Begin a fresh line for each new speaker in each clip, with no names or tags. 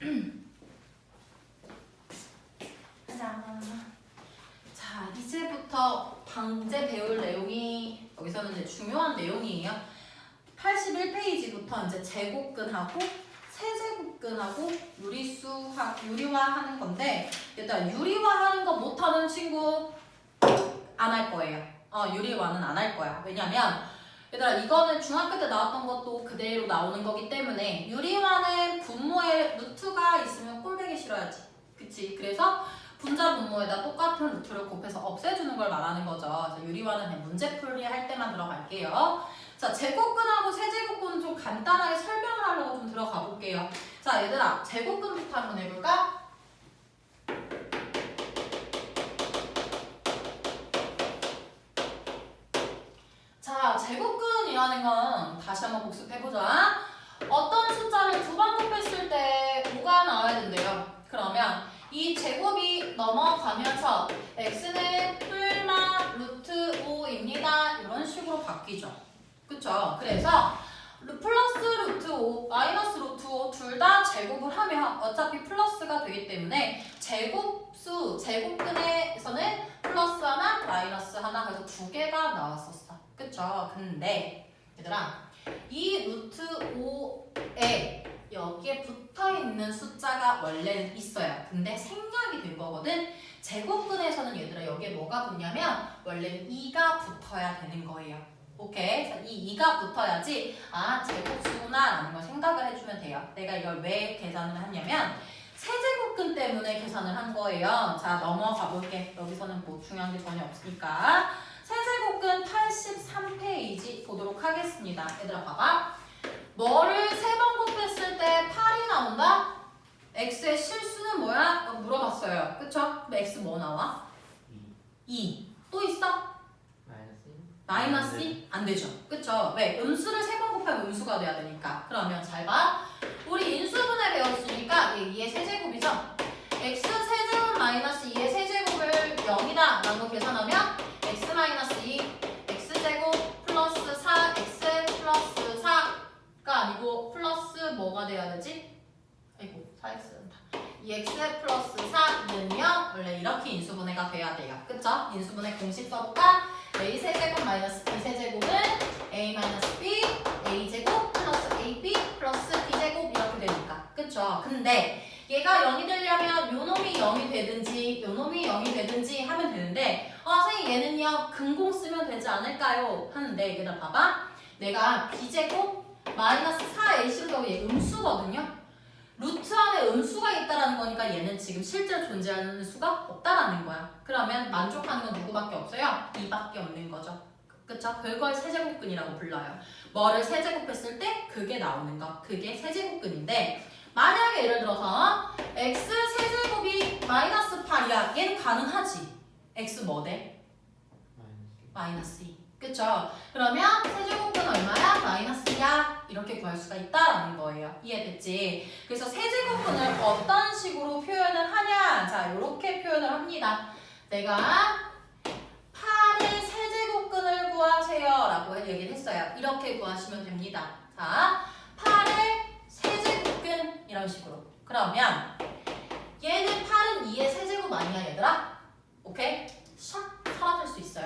자, 자, 이제부터 방제 배울 내용이 여기서는 이제 중요한 내용이에요. 81페이지부터 이제 제곱근하고 세제곱근하고 유리수하 유리화하는 건데 일단 유리화하는 거 못하는 친구 안 할 거예요. 어, 유리화는 안 할 거야. 왜냐면 얘들아 이거는 중학교 때 나왔던 것도 그대로 나오는 거기 때문에 유리화는 분모에 루트가 있으면 꼴보기 싫어야지. 그치? 그래서 분자 분모에다 똑같은 루트를 곱해서 없애주는 걸 말하는 거죠. 유리화는 문제풀이 할 때만 들어갈게요. 자, 제곱근하고 세제곱근 좀 간단하게 설명을 하려고 좀 들어가 볼게요. 자, 얘들아, 제곱근부터 한번 해볼까? 자, 제곱근이라는 건 다시 한번 복습해보자. 어떤 숫자를 두 번 곱했을 때 5가 나와야 된대요. 그러면 이 제곱이 넘어가면서 x는 뿔마 루트 5입니다. 이런 식으로 바뀌죠. 그쵸? 그래서 루- 플러스 루트 5, 마이너스 루트 5 둘 다 제곱을 하면 어차피 플러스가 되기 때문에 제곱수, 제곱근에서는 플러스 하나, 마이너스 하나 그래서 두 개가 나왔었어. 그쵸? 근데 얘들아 이 루트 5에 여기에 붙어 있는 숫자가 원래는 있어요. 근데 생략이 된 거거든. 제곱근에서는 얘들아 여기에 뭐가 붙냐면 원래는 2가 붙어야 되는 거예요. 오케이? 이 2가 붙어야지 아 제곱수구나 라는 걸 생각을 해주면 돼요. 내가 이걸 왜 계산을 했냐면 세제곱근 때문에 계산을 한 거예요. 자 넘어가 볼게. 여기서는 뭐 중요한 게 전혀 없으니까. 세제곱근 83페이지 보도록 하겠습니다. 얘들아 봐봐. 뭐를 세 번 곱했을 때 8이 나온다? x의 실수는 뭐야? 어, 물어봤어요. 그쵸? 그럼 x 뭐 나와? 2. 또 있어? 마이너스 2? 안 되죠. 그쵸? 왜? 음수를 세 번 곱하면 음수가 돼야 되니까. 그러면 잘 봐. 우리 인수분해 배웠으니까 이게 2의 세제곱이죠? x 세제곱 마이너스 2의 세제곱을 0이다 라는 거 계산하면 x 마이너스 2 x제곱 플러스 4 x 플러스 4가 아니고 플러스 뭐가 돼야 되지? 아이고 4x는다 2x 플러스 4는요 원래 이렇게 인수분해가 돼야 돼요 그쵸? 인수분해 공식 써볼까? a 세제곱 마이너스 b 세제곱은 a 마이너스 b a 제곱 플러스 ab 플러스 b 제곱 이렇게 되니까 그쵸? 근데 얘가 0이 되려면 요 놈이 0이 되든지 요 놈이 0이 되든지 하면 되는데 어 선생님 얘는요 근공 쓰면 되지 않을까요? 하는데 얘들아 봐봐 내가 b제곱 마이너스 4ac로 얘 음수거든요. 루트 안에 음수가 있다라는 거니까 얘는 지금 실제로 존재하는 수가 없다라는 거야. 그러면 만족하는 건 누구밖에 없어요? 2밖에 없는 거죠. 그쵸? 그걸 세제곱근이라고 불러요. 뭐를 세제곱했을 때? 그게 나오는 거. 그게 세제곱근인데 만약에 예를 들어서 x 세제곱이 마이너스 8이야. 얘는 가능하지. x 뭐 돼? 마이너스 2 그쵸? 그러면 세제곱은 얼마야? 마이너스 2야 이렇게 구할 수가 있다라는 거예요 이해됐지? 그래서 세제곱근을 어떤 식으로 표현을 하냐 자 이렇게 표현을 합니다 내가 8의 세제곱근을 구하세요 라고 얘기를 했어요 이렇게 구하시면 됩니다 자 8의 세제곱근 이런 식으로 그러면 얘는 8은 2의 세제곱 아니야 얘들아? 오케이? 샥 사라질 수 있어요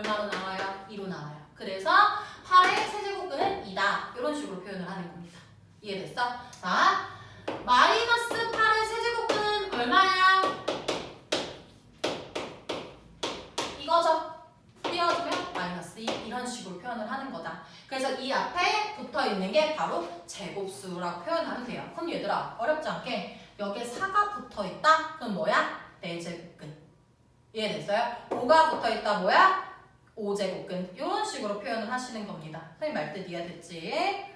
얼마로 나와요? 2로 나와요 그래서 8의 세제곱근은 2다 이런 식으로 표현을 하는 겁니다 이해됐어? 자 마이너스 8의 세제곱근은 얼마야? 이거죠 띄워주면 마이너스 2 이런 식으로 표현을 하는 거다 그래서 이 앞에 붙어 있는 게 바로 제곱수라고 표현하면 돼요 그럼 얘들아 어렵지 않게 여기에 4가 붙어 있다? 그럼 뭐야? 4제곱근 이해됐어요? 5가 붙어 있다 뭐야? 5제곱근 이런 식으로 표현을 하시는 겁니다 선생님 말뜻 이해됐지?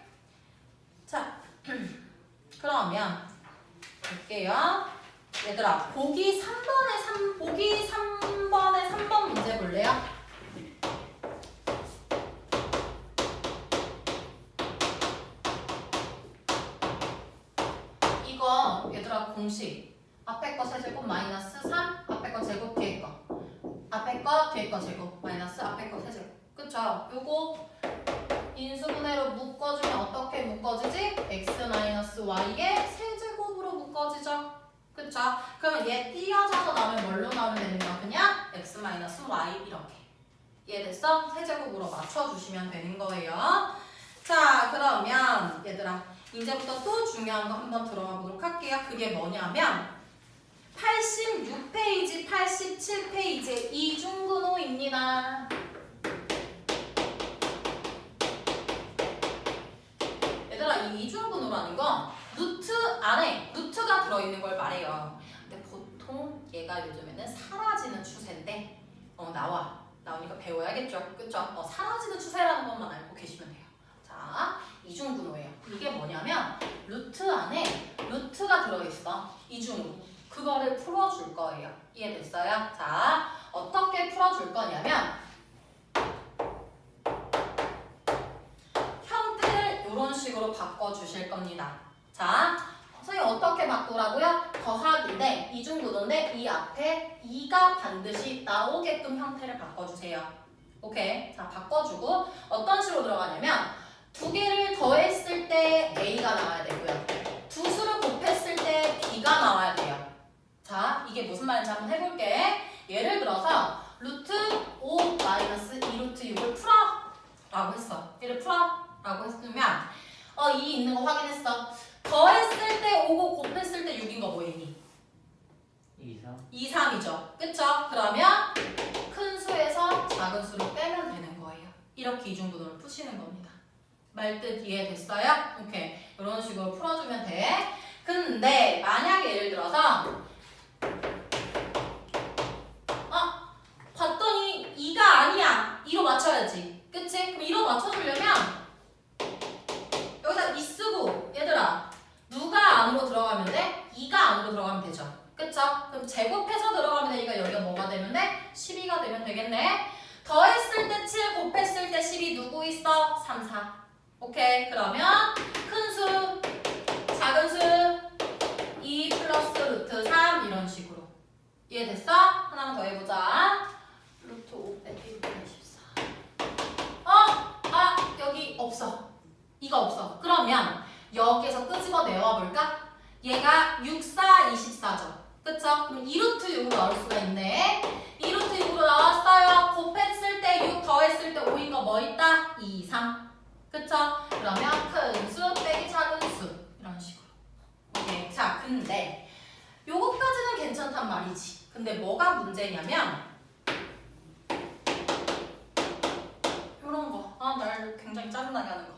자 그러면 볼게요 얘들아 보기 3번에 3 보기 3번에 3번 문제 볼래요? 이거 얘들아 공식 앞에 거 세제곱 마이너스 3 앞에 거 제곱 뒤에 거 앞에 거 뒤에 거 제곱 마이너스 앞에 거 세제곱 그쵸? 요거 인수분해로 묶어주면 어떻게 묶어지지? x 마이너스 y의 세제곱으로 묶어 그쵸? 그러면 얘 띄어져서 나오면 뭘로 나오면 되는 거야? 그냥 x 마이너스 y 이렇게. 이해됐어? 세제곱으로 맞춰주시면 되는 거예요. 자, 그러면 얘들아, 이제부터 또 중요한 거 한번 들어가 보도록 할게요. 그게 뭐냐면 86페이지, 87페이지 이중근호입니다. 얘들아, 이 이중근호라는 건 루트 안에 루트가 들어있는 걸 말해요. 근데 보통 얘가 요즘에는 사라지는 추세인데 어, 나와. 나오니까 배워야겠죠. 그쵸? 어, 사라지는 추세라는 것만 알고 계시면 돼요. 자, 이중분호예요. 이게 뭐냐면 루트 안에 루트가 들어있어. 이중으로. 그거를 풀어줄 거예요. 이해됐어요? 자, 어떻게 풀어줄 거냐면 형태를 이런 식으로 바꿔주실 겁니다. 자, 선생님 어떻게 바꾸라고요? 더하기인데 이중구도인데 이 앞에 2가 반드시 나오게끔 형태를 바꿔주세요. 오케이. 자, 바꿔주고 어떤 식으로 들어가냐면 두 개를 더했을 때 A가 나와야 되고요. 두 수를 곱했을 때 B가 나와야 돼요. 자, 이게 무슨 말인지 한번 해볼게. 예를 들어서 루트 5 마이너스 2 루트 6을 풀어 라고 했어. 얘를 풀어 라고 했으면 어, 2 있는 거 확인했어. 더했을 때 5고 곱했을 때 6인 거 뭐이니?
2, 3
2, 3이죠. 그쵸? 그러면 큰 수에서 작은 수를 빼면 되는 거예요. 이렇게 이중구도를 푸시는 겁니다. 말뜻 이해됐어요? 오케이. 이런 식으로 풀어주면 돼. 근데 만약에 예를 들어서 어? 봤더니 2가 아니야. 2로 맞춰야지. 그치? 그럼 2로 맞춰주려면 여기다 2 쓰고 얘들아 누가 안으로 들어가면 돼? 2가 안으로 들어가면 되죠. 그쵸? 그럼 제곱해서 들어가면 되니까 여기가 뭐가 되면 돼? 12가 되면 되겠네. 더했을 때 7, 곱했을 때 12 누구 있어? 3, 4. 오케이. 그러면 큰 수, 작은 수, 2 플러스 루트 3 이런 식으로. 이해됐어? 하나만 더 해보자. 루트 5 빼기 루트 24. 여기 없어. 이거 없어. 그러면 여기에서 끄집어 내와 볼까? 얘가 6, 4, 24죠. 그쵸? 그럼 2루트 6으로 나올 수가 있네. 2루트 6으로 나왔어요. 곱했을 때 6, 더했을 때 5인 거 뭐 있다? 2, 3. 그쵸? 그러면 큰 수 빼기 작은 수. 이런 식으로. 오케이. 자, 근데 요거까지는 괜찮단 말이지. 근데 뭐가 문제냐면 요런 날 굉장히 짜증나게 하는 거.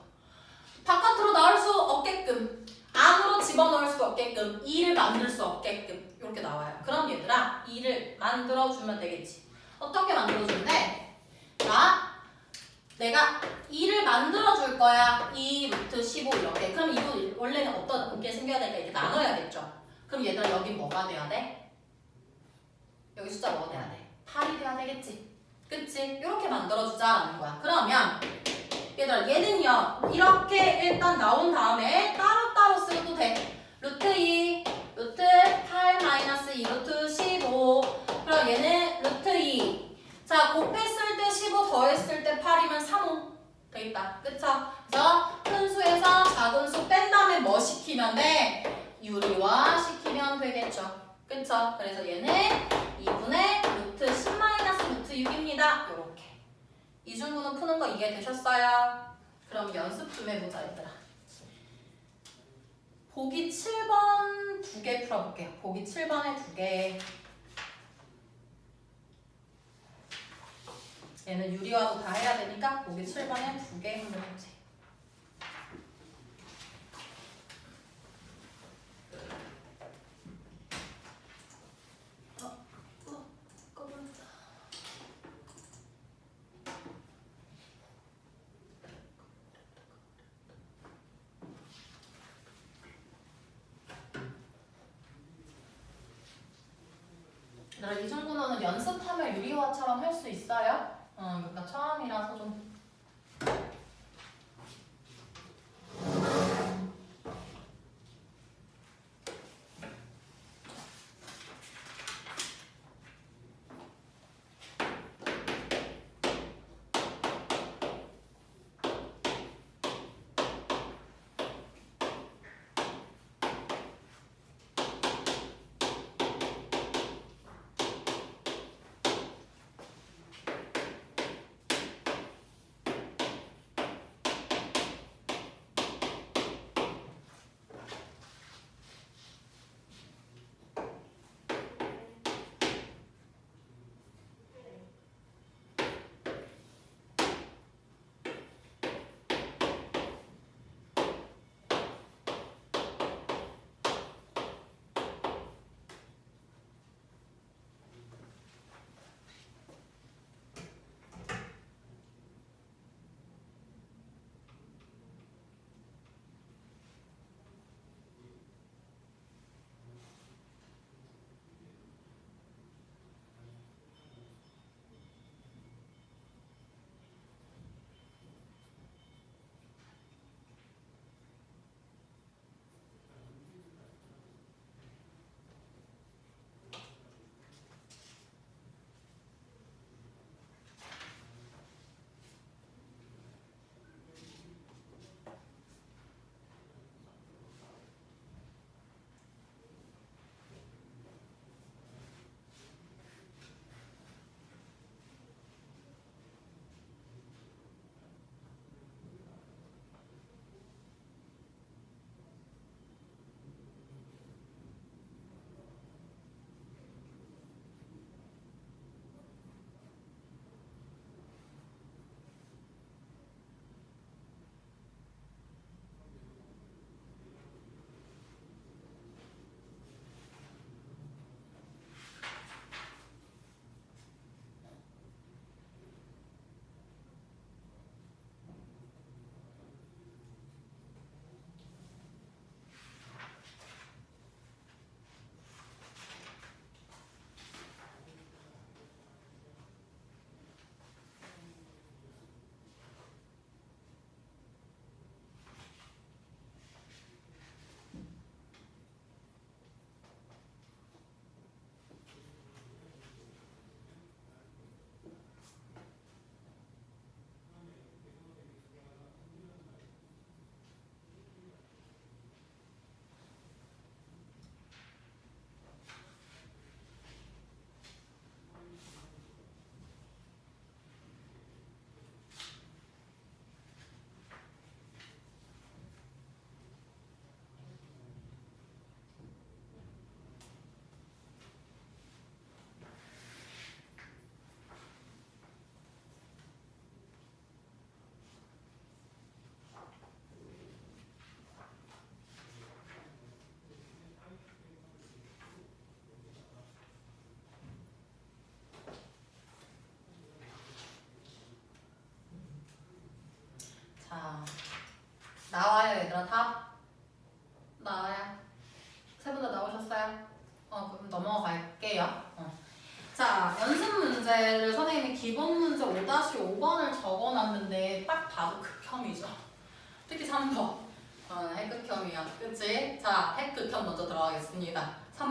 바깥으로 나올 수 없게끔 안으로 집어넣을 수 없게끔 2를 만들 수 없게끔 이렇게 나와요. 그럼 얘들아 2를 만들어주면 되겠지. 어떻게 만들어주는데? 자, 내가 2를 만들어줄 거야. 2 루트 15 이렇게. 그럼 이거 원래는 어떻게 생겨야 될까? 이렇게 나눠야겠죠. 그럼 얘들아 여기 뭐가 돼야 돼? 여기 숫자 뭐가 돼야 돼? 8이 돼야 되겠지. 그치? 이렇게 만들어주자라는 거야. 그러면 얘들아 얘는요 이렇게 일단 나온 다음에 따로따로 쓰도 돼. 루트 2 루트 8 마이너스 2 루트 15 그럼 얘는 루트 2 자 곱했을 때 15 더했을 때 8이면 3호 되겠다. 그쵸? 그래서 큰 수에서 작은 수 뺀 다음에 뭐 시키면 돼? 유리화 시키면 되겠죠. 그쵸? 그래서 얘는 2분의 루트 10 마이너스 루트 6입니다. 요렇게 이중구는 푸는 거 이해되셨어요? 그럼 연습 좀 해보자 얘들아. 보기 7번 두 개 풀어볼게요 보기 7번에 두 개. 얘는 유리화도 다 해야 되니까 보기 7번에 두개 한번 해보세요 어, 어, 꺼버렸다. 얘들아 이 정도는 유리화처럼 할 수 있어요? 어, 그러니까 처음이라서 좀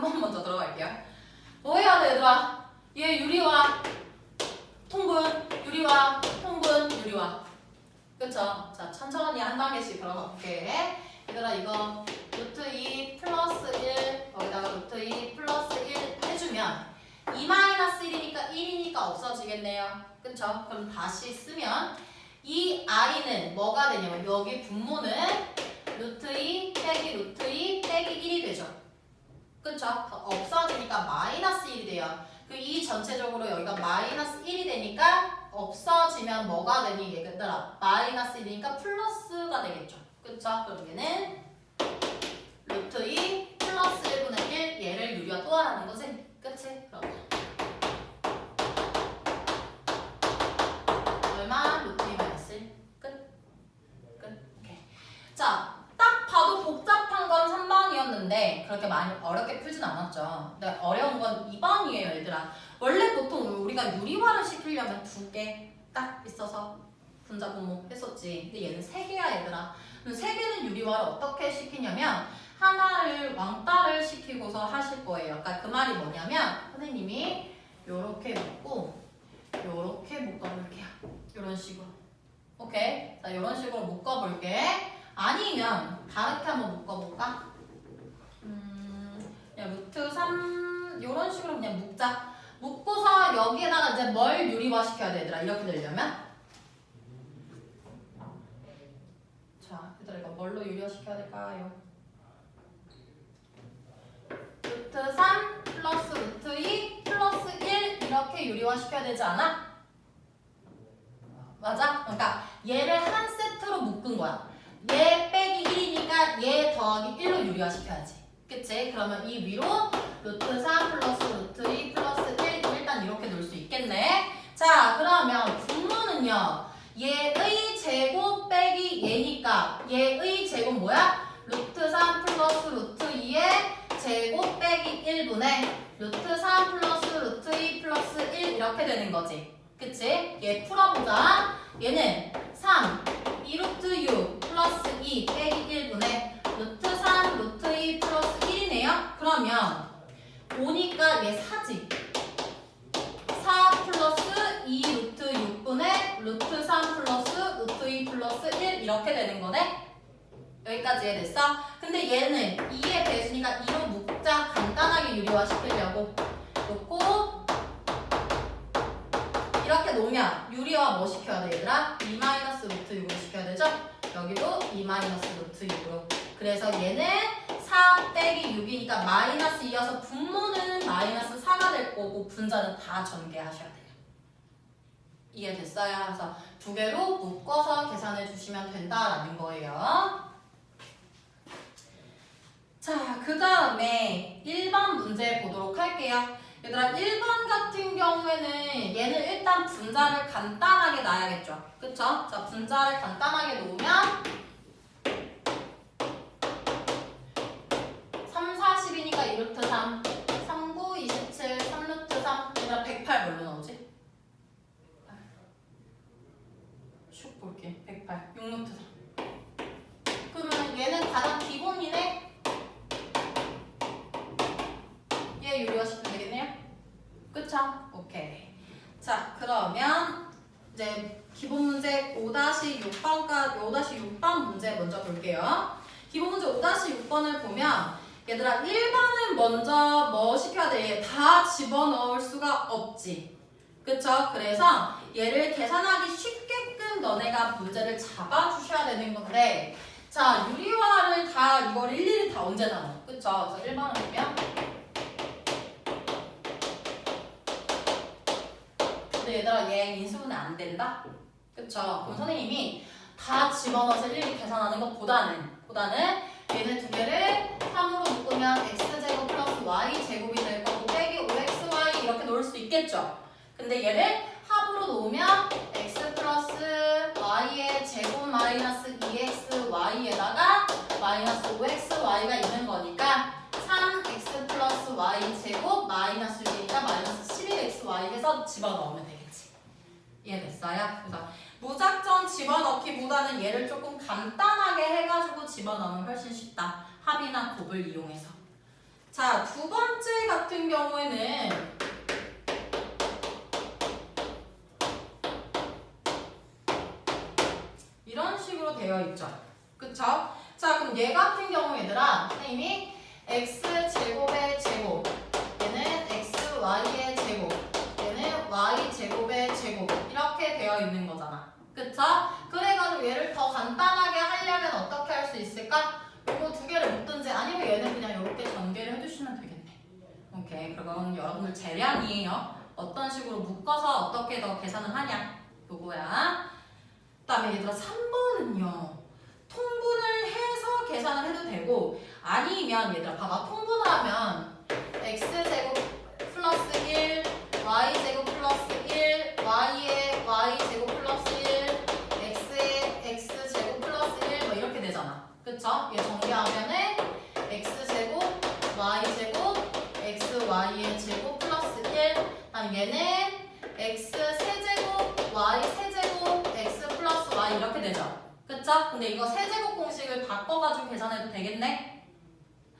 3번 먼저 들어갈게요. 뭐 해야 돼, 얘들아? 얘 유리화, 통분, 유리화, 통분, 유리화. 그쵸? 자, 천천히 한 단계씩 들어가 볼게. 얘들아, 이거 루트 2 플러스 1, 거기다가 루트 2 플러스 1 해주면 2 마이너스 1이니까 1이니까 없어지겠네요. 그쵸? 그럼 다시 쓰면 이 i는 뭐가 되냐면 여기 분모는 루트 2 빼기 루트 2 빼기 1이 되죠. 그쵸? 없어지니까 마이너스 1이 돼요. 그 이 전체적으로 여기가 마이너스 1이 되니까 없어지면 뭐가 되니 얘들아 마이너스 1이니까 플러스가 되겠죠. 그쵸? 그럼 얘는 루트 2 플러스 1분의 1 얘를 유리화 또 하라는 거지? 그치? 그럼 얼마? 루트 2 마이너스 1 끝? 끝? 오케이 자, 딱 봐도 복잡한 건 3번이었는데 그렇게 많이 어렵게 풀진 않았죠. 근데 어려운 건 2번이에요 얘들아. 원래 보통 우리가 유리화를 시키려면 두 개 딱 있어서 분자 분모 했었지. 근데 얘는 세 개야 얘들아. 세 개는 유리화를 어떻게 시키냐면 하나를 왕따를 시키고서 하실 거예요. 그러니까 그 말이 뭐냐면 선생님이 요렇게 묶고 요렇게 묶어볼게요. 이런 식으로. 오케이? 자 이런 식으로 묶어볼게. 아니면 다르게 한번 묶어볼까 음 그냥 루트 3 이런 식으로 그냥 묶자 묶고서 여기에다가 이제 뭘 유리화 시켜야 돼 얘들아 이렇게 되려면 자 얘들아 이거 뭘로 유리화 시켜야 될까요 루트 3 플러스 루트 2 플러스 1 이렇게 유리화 시켜야 되지 않아? 맞아? 그러니까 얘를 한 세트로 묶은 거야. 얘 빼기 1이니까 얘 더하기 1로 유리화 시켜야지. 그치? 그러면 이 위로 루트 3 플러스 루트 2 플러스 1 일단 이렇게 놓을 수 있겠네. 자, 그러면 분모는요. 얘의 제곱 빼기 얘니까 얘의 제곱 뭐야? 루트 3 플러스 루트 2의 제곱 빼기 1분의 루트 3 플러스 루트 2 플러스 1 이렇게 되는 거지. 그치? 얘 풀어보자. 얘는 3, 2루트 6 플러스 2 빼기 1분의 루트 3 루트 2 플러스 1이네요. 그러면 5니까 얘 4지. 4 플러스 2 루트 6분의 루트 3 플러스 루트 2 플러스 1 이렇게 되는 거네. 여기까지 이해됐어? 근데 얘는 2의 배수니까 2로 묶자 간단하게 유리화 시키려고 놓고 이렇게 놓으면 유리화 뭐 시켜야 돼 얘들아? 2 마이너스 루트 6을 시켜야 되죠? 여기도 2 마이너스 루트 6으로 그래서 얘는 4 빼기 6이니까 마이너스 2여서 분모는 마이너스 4가 될 거고 분자는 다 전개하셔야 돼요 이해됐어요? 그래서 두 개로 묶어서 계산해 주시면 된다라는 거예요 자, 그 다음에 1번 문제 보도록 할게요. 얘들아, 1번 같은 경우에는 얘는 일단 분자를 간단하게 놔야겠죠. 그쵸? 자, 분자를 간단하게 놓으면 3, 40이니까 2루트 3, 3, 9, 27, 3루트 3. 얘들아, 108 뭘로 나오지? 슉 볼게. 108, 6루트 3. 그러면 얘는 가장 기본이네? 얘 유리화 시키면 되겠네요? 그쵸? 오케이. 자, 그러면 이제 기본 문제 5-6번까지 5-6번 문제 먼저 볼게요. 기본 문제 5-6번을 보면 얘들아 1번은 먼저 뭐 시켜야 돼? 다 집어넣을 수가 없지. 그쵸? 그래서 얘를 계산하기 쉽게 끔 너네가 문제를 잡아주셔야 되는 건데 자, 유리화를 다 이걸 일일이 다 언제 나눠? 그쵸? 그래서 1번을 보면 근데 얘들아 얘 인수분해 안 된다? 그쵸? 그럼 선생님이 다 집어넣어서 일일이 계산하는 것보다는 보다는 얘네 두 개를 3으로 묶으면 x제곱 플러스 y제곱이 될 거고 빼기 5xy 이렇게 놓을 수 있겠죠? 근데 얘를 합으로 놓으면 x 마이너스 2xy에다가 마이너스 5xy가 있는 거니까 3x 플러스 y 제곱 마이너스 6이니까 마이너스 11xy 해서 집어넣으면 되겠지. 이해됐어요? 그래서 무작정 집어넣기보다는 얘를 조금 간단하게 해가지고 집어넣으면 훨씬 쉽다. 합이나 곱을 이용해서. 자, 두 번째 같은 경우에는 이런 식으로 되어 있죠. 그쵸? 자, 그럼 얘 같은 경우 얘들아, 선생님이 x 제곱의 제곱, 얘는 x y의 제곱, 얘는 y 제곱의 제곱 이렇게 되어 있는 거잖아. 그쵸? 그래가지고 얘를 더 간단하게 하려면 어떻게 할 수 있을까? 요거 두 개를 묶든지 아니면 얘는 그냥 이렇게 전개를 해주시면 되겠네. 오케이, 그건 여러분들 재량이에요. 어떤 식으로 묶어서 어떻게 더 계산을 하냐? 요거야. 그 다음에 얘들아 3번은요. 통분을 해서 계산을 해도 되고 아니면 얘들아 봐봐 통분을 하면 x제곱 플러스 1 바꿔가지고 계산해도 되겠네?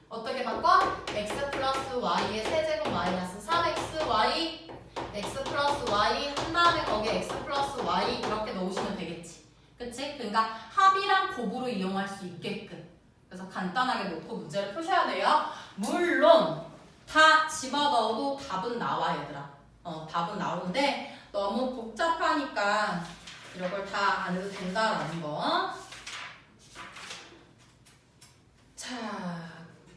어떻게 바꿔? x 플러스 y의 세제곱 마이너스 3xy x 플러스 y 한 다음에 거기에 x 플러스 y 이렇게 넣으시면 되겠지 그치? 그러니까 합이랑 곱으로 이용할 수 있게끔 그래서 간단하게 놓고 문제를 푸셔야 돼요 물론 다 집어넣어도 답은 나와 얘들아 어 답은 나오는데 너무 복잡하니까 이걸 다 안 해도 된다라는 거. 자,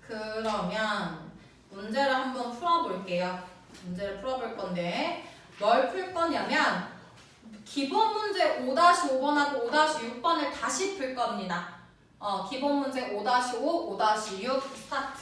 그러면 문제를 한번 풀어볼게요. 문제를 풀어볼 건데 뭘 풀 거냐면 기본 문제 5-5번하고 5-6번을 다시 풀 겁니다. 어, 기본 문제 5-5, 5-6 스타트.